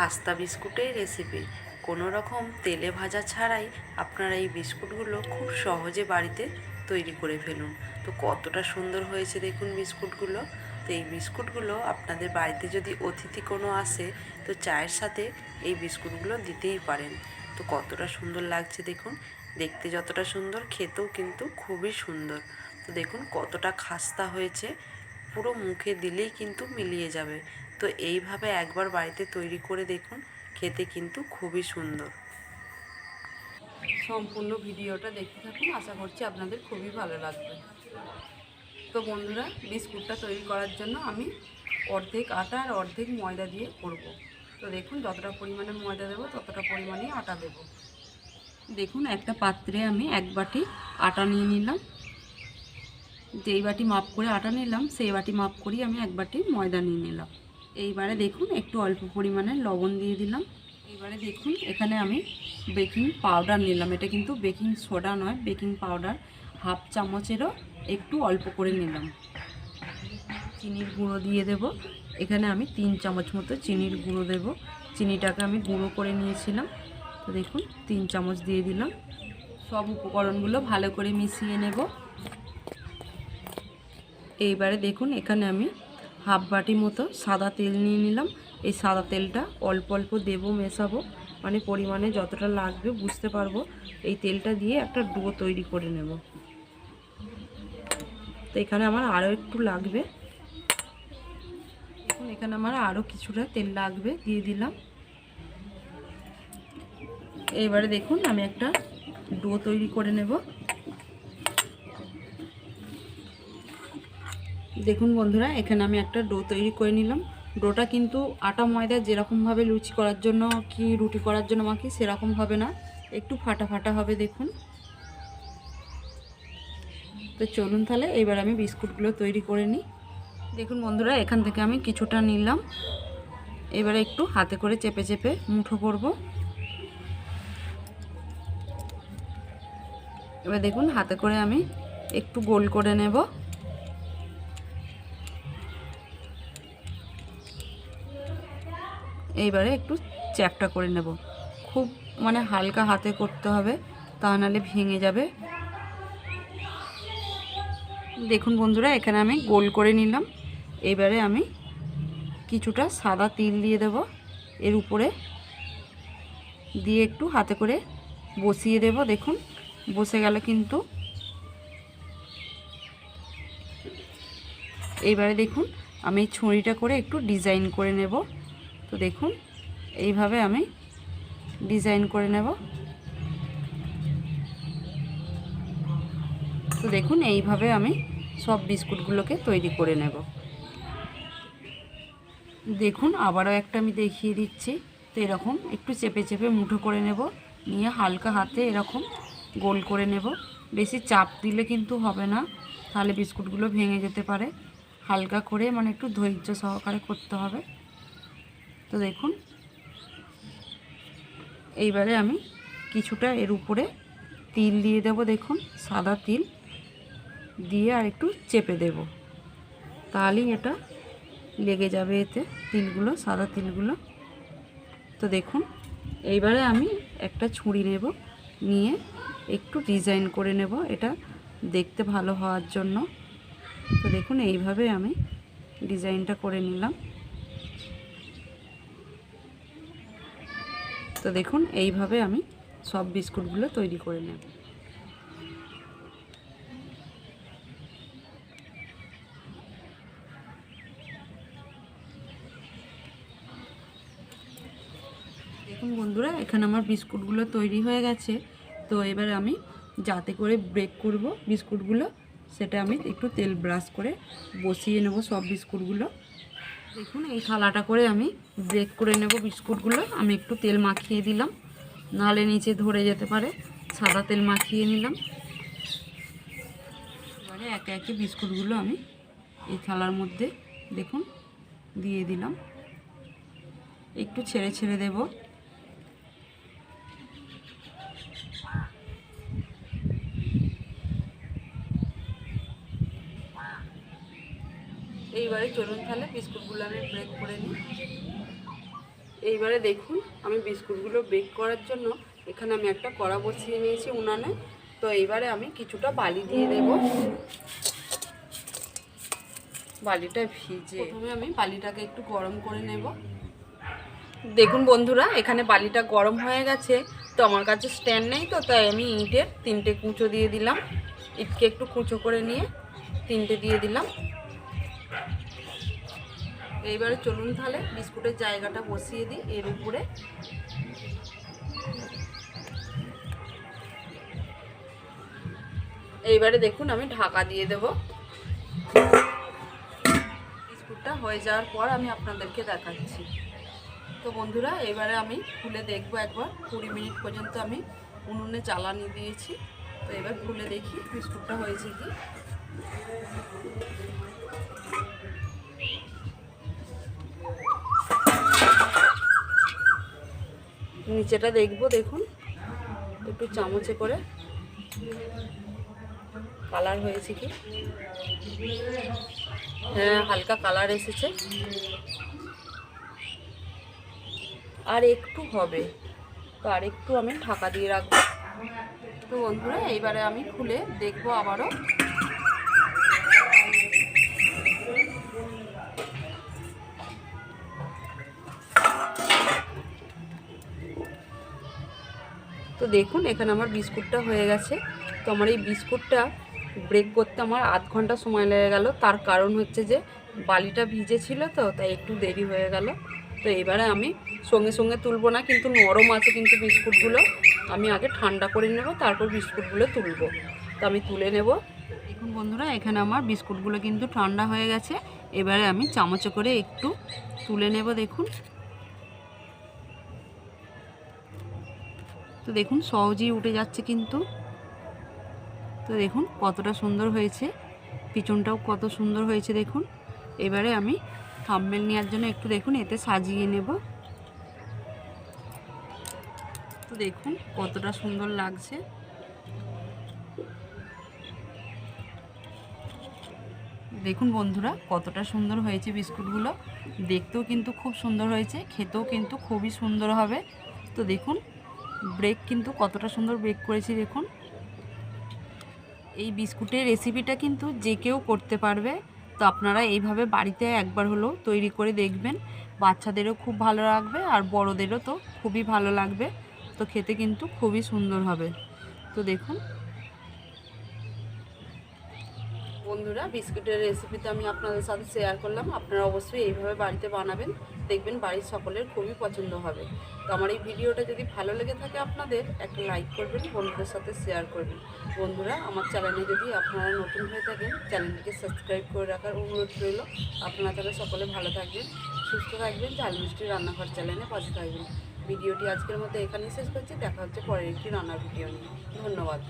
খাস্তা বিস্কুটের রেসিপি কোনো রকম তেলে ভাজা ছাড়াই আপনারা এই বিস্কুটগুলো খুব সহজে বাড়িতে তৈরি করে ফেলুন। তো কতটা সুন্দর হয়েছে দেখুন বিস্কুটগুলো তো এই বিস্কুটগুলো আপনাদের বাড়িতে যদি অতিথি কোনো আসে, তো চায়ের সাথে এই বিস্কুটগুলো দিতেই পারেন। তো কতটা সুন্দর লাগছে দেখুন। দেখতে যতটা সুন্দর, খেতেও কিন্তু খুবই সুন্দর। তো দেখুন কতটা খাস্তা হয়েছে। পুরো মুখে দিলেই কিন্তু মিলিয়ে যাবে। তো এইভাবে একবার বাড়িতে তৈরি করে দেখুন, খেতে কিন্তু খুবই সুন্দর। সম্পূর্ণ ভিডিওটা দেখতে থাকুন, আশা করছি আপনাদের খুবই ভালো লাগবে। তো বন্ধুরা, বিস্কুটটা তৈরি করার জন্য আমি অর্ধেক আটা আর অর্ধেক ময়দা দিয়ে করব। তো দেখুন, যতটা পরিমাণে ময়দা দেবো, ততটা পরিমাণে আটা দেব। দেখুন, একটা পাত্রে আমি এক বাটি আটা নিয়ে নিলাম। যেই বাটি মাপ করে আটা নিলাম, সেই বাটি মাপ করেই আমি এক বাটি ময়দা নিয়ে নিলাম। এইবারে দেখুন, একটু অল্প পরিমাণে লবণ দিয়ে দিলাম। এবারে দেখুন, এখানে আমি বেকিং পাউডার নিলাম। এটা কিন্তু বেকিং সোডা নয়, বেকিং পাউডার। হাফ চামচেরও একটু অল্প করে নিলাম। চিনির গুঁড়ো দিয়ে দেব। এখানে আমি তিন চামচ মতো চিনির গুঁড়ো দেব। চিনিটাকে আমি গুঁড়ো করে নিয়েছিলাম। তো দেখুন, তিন চামচ দিয়ে দিলাম। সব উপকরণগুলো ভালো করে মিশিয়ে নেব। এইবারে দেখুন, এখানে আমি হাফ বাটি মতো সাদা তেল নিয়ে নিলাম। এই সাদা তেলটা অল্প অল্প দেবো, মেশাবো। মানে পরিমাণে যতটা লাগবে বুঝতে পারব। এই তেলটা দিয়ে একটা ডো তৈরি করে নেব। তো এখানে আমার আরও একটু লাগবে। এখানে আমার আরও কিছুটা তেল লাগবে, দিয়ে দিলাম। এবারে দেখুন, আমি একটা ডো তৈরি করে নেব। দেখুন বন্ধুরা, এখানে আমি একটা ডো তৈরি করে নিলাম। ডোটা কিন্তু আটা ময়দা যেরকমভাবে লুচি করার জন্য কি রুটি করার জন্য মাখি সেরকম হবে না, একটু ফাটা ফাটা হবে দেখুন। তো চলুন তাহলে, এবার আমি বিস্কুটগুলো তৈরি করে নিই। দেখুন বন্ধুরা, এখান থেকে আমি কিছুটা নিলাম। এবারে একটু হাতে করে চেপে চেপে মুঠো করব। এবার দেখুন, হাতে করে আমি একটু গোল করে নেব। এইবারে একটু চ্যাপটা করে নেব। খুব মানে হালকা হাতে করতে হবে, তা নাহলে ভেঙে যাবে। দেখুন বন্ধুরা, এখানে আমি গোল করে নিলাম। এবারে আমি কিছুটা সাদা তিল দিয়ে দেব। এর উপরে দিয়ে একটু হাতে করে বসিয়ে দেব। দেখুন, বসে গেলে কিন্তু। এইবারে দেখুন, আমি ছুরিটা করে একটু ডিজাইন করে নেব। তো দেখুন, এইভাবে আমি ডিজাইন করে নেব। তো দেখুন, এইভাবে আমি সব বিস্কুটগুলোকে তৈরি করে নেব। দেখুন, আবারও একটা আমি দেখিয়ে দিচ্ছি। তো এরকম একটু চেপে চেপে মুঠো করে নেব, নিয়ে হালকা হাতে এরকম গোল করে নেব। বেশি চাপ দিলে কিন্তু হবে না, তাহলে বিস্কুটগুলো ভেঙে যেতে পারে। হালকা করে মানে একটু ধৈর্য সহকারে করতে হবে। তো দেখুন, এইবারে আমি কিছুটা এর উপরে তিল দিয়ে দেব, দেখুন, সাদা তিল দিয়ে আর একটু চেপে দেব। তাহলেই এটা লেগে যাবে এতে তিলগুলো, সাদা তিলগুলো। তো দেখুন, এইবারে আমি একটা ছুরি নেব, নিয়ে একটু ডিজাইন করে নেব, এটা দেখতে ভালো হওয়ার জন্য। তো দেখুন, এইভাবে আমি ডিজাইনটা করে নিলাম। তো দেখুন, এইভাবে আমি সব বিস্কুটগুলো তৈরি করে নেব। দেখুন বন্ধুরা, এখানে আমার বিস্কুটগুলো তৈরি হয়ে গেছে। তো এবার আমি যাতে করে ব্রেক করব বিস্কুটগুলো, সেটা আমি একটু তেল ব্রাশ করে বসিয়ে নেব সব বিস্কুটগুলো। দেখুন, এই থালাটা করে আমি ব্রেক করে নেব বিস্কুটগুলো। আমি একটু তেল মাখিয়ে দিলাম। নালে নিচে ধরে যেতে পারে। সাদা তেল মাখিয়ে নিলাম। এবারে একে একে বিস্কুটগুলো আমি এই থালার মধ্যে, দেখুন, দিয়ে দিলাম। একটু ছেড়ে ছেড়ে দেব। এইবারে চলুন তাহলে বিস্কুটগুলো আমি ব্রেক করে নিই। এইবারে দেখুন, আমি বিস্কুটগুলো বেক করার জন্য এখানে আমি একটা কড়া বসিয়ে নিয়েছি উনানে। তো এইবারে আমি কিছুটা বালি দিয়ে দেব। বালিটা ভিজে। প্রথমে আমি বালিটাকে একটু গরম করে নেব। দেখুন বন্ধুরা, এখানে বালিটা গরম হয়ে গেছে। তো আমার কাছে স্ট্যান্ড নেই, তো তাই আমি ইঁটের তিনটে কুঁচো দিয়ে দিলাম। ইটকে একটু কুঁচো করে নিয়ে তিনটে দিয়ে দিলাম। এইবারে চলুন তাহলে বিস্কুটের জায়গাটা বসিয়ে দিই এর উপরে। এইবারে দেখুন আমি ঢাকা দিয়ে দেব। বিস্কুটটা হয়ে যাওয়ার পর আমি আপনাদেরকে দেখাচ্ছি। তো বন্ধুরা এবারে আমি খুলে দেখব একবার। কুড়ি মিনিট পর্যন্ত আমি উনুনে জ্বালানি দিয়েছি। তো এবার খুলে দেখি বিস্কুটটা হয়েছে কি। নিচেটা দেখব, দেখুন। একটু চামচে করে। কালার হয়েছে কি? হ্যাঁ হালকা কালার এসেছে। আর একটু হবে। তো আর একটু আমি ঢাকা দিয়ে রাখব। তো বন্ধুরা, এইবারে আমি খুলে দেখব আবারও। তো দেখুন, এখানে আমার বিস্কুটটা হয়ে গেছে। তো আমার এই বিস্কুটটা ব্রেক করতে আমার আধ ঘণ্টা সময় লেগে গেল। তার কারণ হচ্ছে যে, বালিটা ভিজে ছিল তো, তাই একটু দেরি হয়ে গেল। তো এবারে আমি সঙ্গে সঙ্গে তুলবো না, কিন্তু নরম আছে কিন্তু বিস্কুটগুলো। আমি আগে ঠান্ডা করে নেব, তারপর বিস্কুটগুলো তুলবো। তো আমি তুলে নেব। দেখুন বন্ধুরা, এখানে আমার বিস্কুটগুলো কিন্তু ঠান্ডা হয়ে গেছে। এবারে আমি চামচে করে একটু তুলে নেব, দেখুন। তো দেখুন, সহজেই উঠে যাচ্ছে কিন্তু। তো দেখুন, কতটা সুন্দর হয়েছে। পিছনটাও কত সুন্দর হয়েছে, দেখুন। এবারে আমি থাম্বেল নেওয়ার জন্য একটু দেখুন, এতে সাজিয়ে নেব। তো দেখুন, কতটা সুন্দর লাগছে। দেখুন বন্ধুরা, কতটা সুন্দর হয়েছে বিস্কুটগুলো। দেখতেও কিন্তু খুব সুন্দর হয়েছে, খেতেও কিন্তু খুবই সুন্দর হবে। তো দেখুন ব্রেক কিন্তু কতটা সুন্দর ব্রেক করেছি দেখুন। এই বিস্কুটের রেসিপিটা কিন্তু যে কেউ করতে পারবে। তো আপনারা এইভাবে বাড়িতে একবার হলেও তৈরি করে দেখবেন। বাচ্চাদেরও খুব ভালো লাগবে আর বড়দেরও তো খুবই ভালো লাগবে। তো খেতে কিন্তু খুবই সুন্দর হবে। তো দেখুন। বন্ধুরা, বিস্কুটের রেসিপিটা আমি আপনাদের সাথে শেয়ার করলাম। আপনারা অবশ্যই এইভাবে বাড়িতে বানাবেন। দেখবেন বাড়ির সকলের খুবই পছন্দ হবে। তো আমার এই ভিডিওটা যদি ভালো লেগে থাকে আপনাদের, একটা লাইক করবেন, বন্ধুদের সাথে শেয়ার করবেন। বন্ধুরা, আমার চ্যানেলে যদি আপনারা নতুন হয়ে থাকেন চ্যানেলটিকে সাবস্ক্রাইব করে রাখার অনুরোধ রইল। আপনারা তাহলে সকলে ভালো থাকবেন, সুস্থ থাকবেন, ঝাল মিষ্টি রান্নাঘর চ্যানেলে পাশে থাকবেন। ভিডিওটি আজকের মতো এখানেই শেষ করছি, দেখা হচ্ছে পরের একটি রান্নার ভিডিও নিয়ে। ধন্যবাদ।